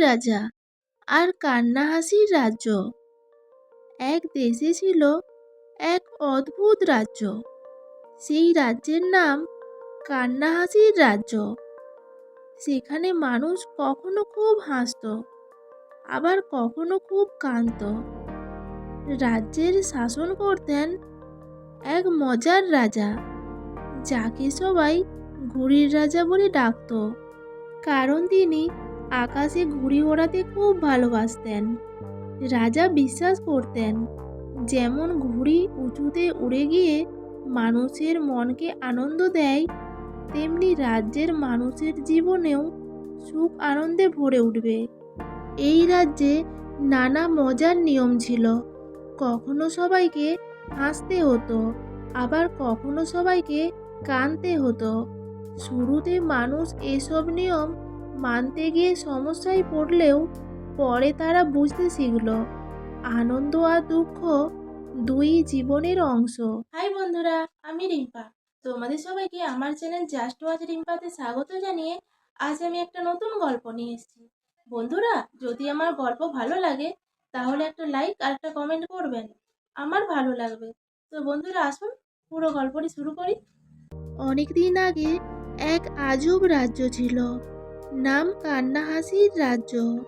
রাজা আর কান্না হাসির রাজ্য। এক দেশে ছিল এক অদ্ভুত রাজ্য। সেই রাজ্যের নাম কান্না হাসির রাজ্য। সেখানে মানুষ কখনো খুব হাসতো, আবার কখনো খুব কাঁদত। রাজ্যের শাসন করতেন এক মজার রাজা, যাকে সবাই ঘুড়ির রাজা বলে ডাকতো। কারণ তিনি আকাশে ঘুড়ি ওড়াতে খুব ভালোবাসতেন। রাজা বিশ্বাস করতেন, যেমন ঘুড়ি উঁচুতে উড়ে গিয়ে মানুষের মনকে আনন্দ দেয়, তেমনি রাজ্যের মানুষের জীবনেও সুখ আনন্দে ভরে উঠবে। এই রাজ্যে নানা মজার নিয়ম ছিল। কখনো সবাইকে হাসতে হতো, আবার কখনো সবাইকে কাঁদতে হতো। শুরুতে মানুষ এসব নিয়ম মানতে গিয়ে সমস্যায় পড়লেও পরে তারা বুঝতে শিখল আনন্দ আর দুঃখ দুই জীবনের অংশ। হাই বন্ধুরা আমি রিম্পা। তোমাদের সবাইকে আমার চ্যানেল জাস্ট ওয়াচ রিম্পাতে স্বাগত জানিয়ে আজ আমি একটা নতুন গল্প নিয়ে এসেছি। বন্ধুরা যদি আমার গল্প ভালো লাগে তাহলে একটা লাইক আর একটা কমেন্ট করবেন। আমার ভালো লাগবে। তো বন্ধুরা আসুন পুরো গল্পটি শুরু করি। অনেক দিন আগে এক আজব রাজ্য ছিল। নাম কান্নাহাসির রাজ্য।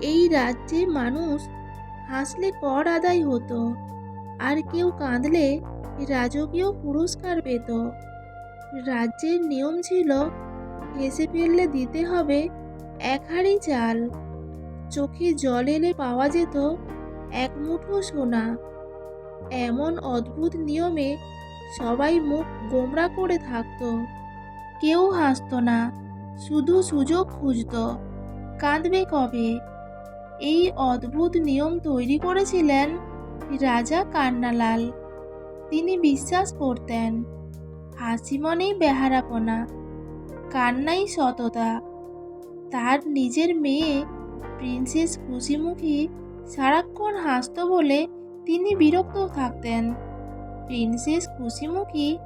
এই রাজ্যে মানুষ হাসলে কর আদায় হতো, আর কেউ কাঁদলে রাজকীয় পুরস্কার পেত। রাজ্যের নিয়ম ছিল, হেসে ফেললে দিতে হবে এক হাঁড়ি চাল। চোখে জল এলে পাওয়া যেত এক মুঠো সোনা। এমন অদ্ভুত নিয়মে সবাই মুখ গোমরা করে থাকতো। কেউ হাসতো না। শুধু সুযোগ খুঁজত। কাঁদবে কবে? এই অদ্ভুত নিয়ম তৈরি করেছিলেন রাজা কান্নালাল। তিনি বিশ্বাস করতেন, হাসি মনেই বেহারাপনা, কান্নাই সততা। তার নিজের মেয়ে প্রিন্সেস খুশিমুখী সারাক্ষণ হাসত বলে তিনি বিরক্ত থাকতেন। প্রিন্সেস খুশিমুখী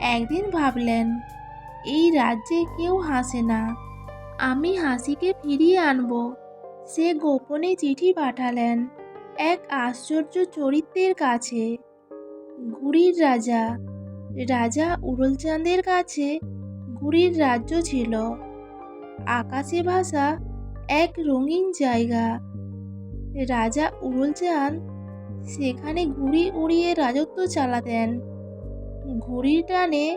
একদিন ভাবলেন এই রাজ্যে কেউ হাসে না। আমি হাসিকে ফিরিয়ে আনব। সে গোপনে চিঠি পাঠালেন এক আশ্চর্য চরিত্রের কাছে। ঘুড়ির রাজা। রাজা উড়লচাঁদের কাছে ঘুড়ির রাজ্য ছিল। আকাশে ভাসা এক রঙিন জায়গা। রাজা উড়লচাঁদ সেখানে ঘুড়ি উড়িয়ে রাজত্ব চালাতেন। ঘুড়ির টানে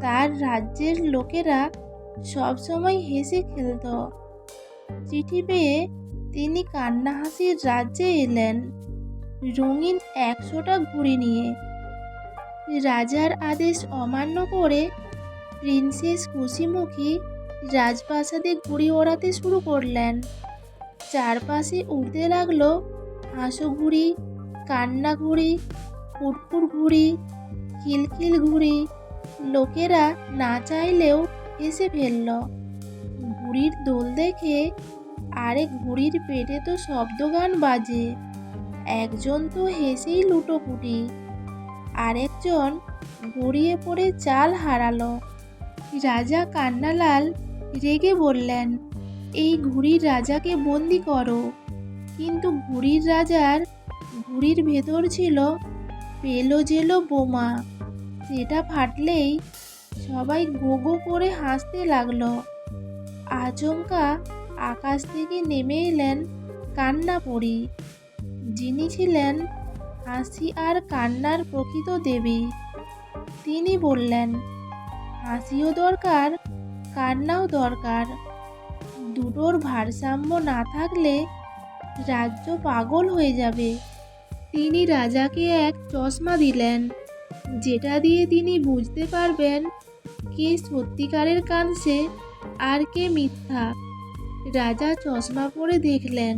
তার রাজ্যের লোকেরা সবসময় হেসে খেলত। চিঠি পেয়ে তিনি কান্না হাসির রাজ্যে এলেন, রঙিন একশোটা ঘুড়ি নিয়ে। রাজার আদেশ অমান্য করে প্রিন্সেস খুশিমুখী রাজপ্রাসাদে ঘুড়ি ওড়াতে শুরু করলেন। চারপাশে উড়তে লাগল হাঁসো ঘুড়ি, কান্না ঘুড়ি ফুটফুট ঘুড়ি, খিলখিল ঘুড়ি লোকেরা না চাইলেও হেসে ফেলল। ঘুড়ির দোল দেখে আরেক ঘুড়ির পেটে তো শব্দগান বাজে। একজন তো হেসেই লুটোপুটি। আরেকজন গড়িয়ে পড়ে চাল হারালো। রাজা কান্নালাল রেগে বললেন, এই ঘুড়ির রাজাকে বন্দি করো। কিন্তু ঘুড়ির রাজার ঘুড়ির ভেতর ছিল পেল জেলো বোমা। সেটা ফাটলেই সবাই গো গো করে হাসতে লাগল। আচমকা আকাশ থেকে নেমে এলেন কান্না পড়ি যিনি ছিলেন হাসি আর কান্নার প্রকৃত দেবী। তিনি বললেন, হাসিও দরকার, কান্নাও দরকার। দুটোর ভারসাম্য না থাকলে রাজ্য পাগল হয়ে যাবে। তিনি রাজাকে এক চশমা দিলেন। যেটা দিয়ে তিনি বুঝতে পারবেন কে সত্যিকারের কাঁদছে আর কে মিথ্যা। রাজা চশমা পরে দেখলেন,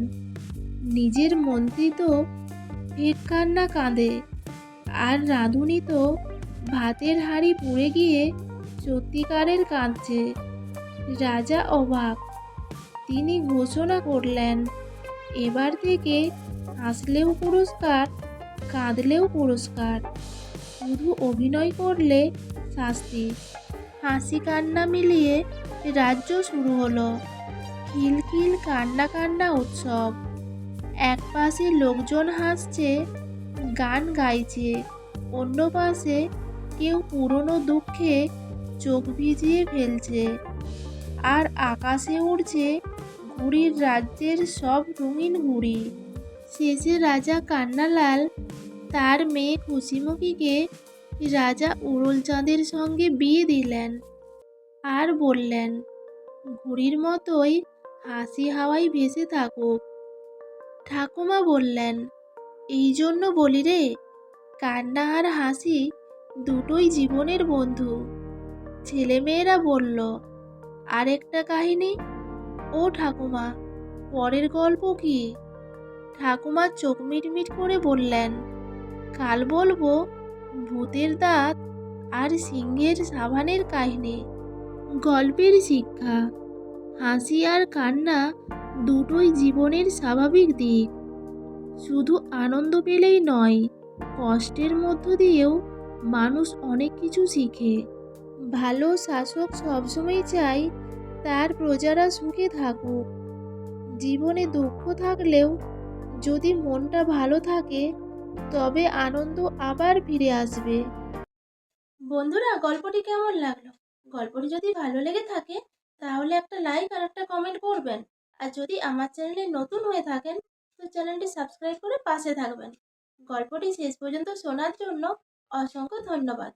নিজের মন্ত্রী তো ফেক কান্না কাঁদে আর রাঁধুনি তো ভাতের হাঁড়ি পুড়ে গিয়ে সত্যিকারের কাঁদছে। রাজা অবাক, তিনি ঘোষণা করলেন, এবার থেকে হাসলেও পুরস্কার, কাঁদলেও পুরস্কার। শুধু অভিনয় করলে শাস্তি। হাসি কান্না মিলিয়ে রাজ্য শুরু হলো। খিলখিল কান্না কান্না উৎসব। এক পাশে লোকজন হাসছে, গান গাইছে, অন্য পাশে কেউ পুরনো দুঃখে চোখ ভিজিয়ে ফেলছে। আর আকাশে উড়ছে ঘুড়ির রাজ্যের সব রঙিন ঘুড়ি। শেষে রাজা কান্নালাল তার মেয়ে খুশিমুখিকে রাজা উড়োলচাঁদের সঙ্গে বিয়ে দিলেন আর বললেন, ঘুড়ির মতোই হাসি হাওয়ায় ভেসে থাকুক। ঠাকুমা বললেন, এই জন্য বলি রে, কান্না আর হাসি দুটোই জীবনের বন্ধু। ছেলেমেয়েরা বলল, আরেকটা কাহিনী? ও ঠাকুমা, পরের গল্প কি? ঠাকুমা চোখ মিটমিট করে বললেন কাল বলব ভূতের দাঁত আর সিংহের সাবানের কাহিনী। গল্পের শিক্ষা, হাসি আর কান্না দুটোই জীবনের স্বাভাবিক দিক। শুধু আনন্দ পেলেই নয়, কষ্টের মধ্য দিয়েও মানুষ অনেক কিছু শিখে। ভালো শাসক সবসময় চায় তার প্রজারা সুখে থাকুক। জীবনে দুঃখ থাকলেও যদি মনটা ভালো থাকে তবে আনন্দ আবার ফিরে আসবে। বন্ধুরা, গল্পটি কেমন লাগল? গল্পটি যদি ভালো লেগে থাকে, তাহলে একটা লাইক আর একটা কমেন্ট করবেন। আর যদি আমার চ্যানেলে নতুন হয়ে থাকেন, তো চ্যানেলটি সাবস্ক্রাইব করে পাশে থাকবেন। গল্পটি শেষ পর্যন্ত শোনার জন্য অসংখ্য ধন্যবাদ।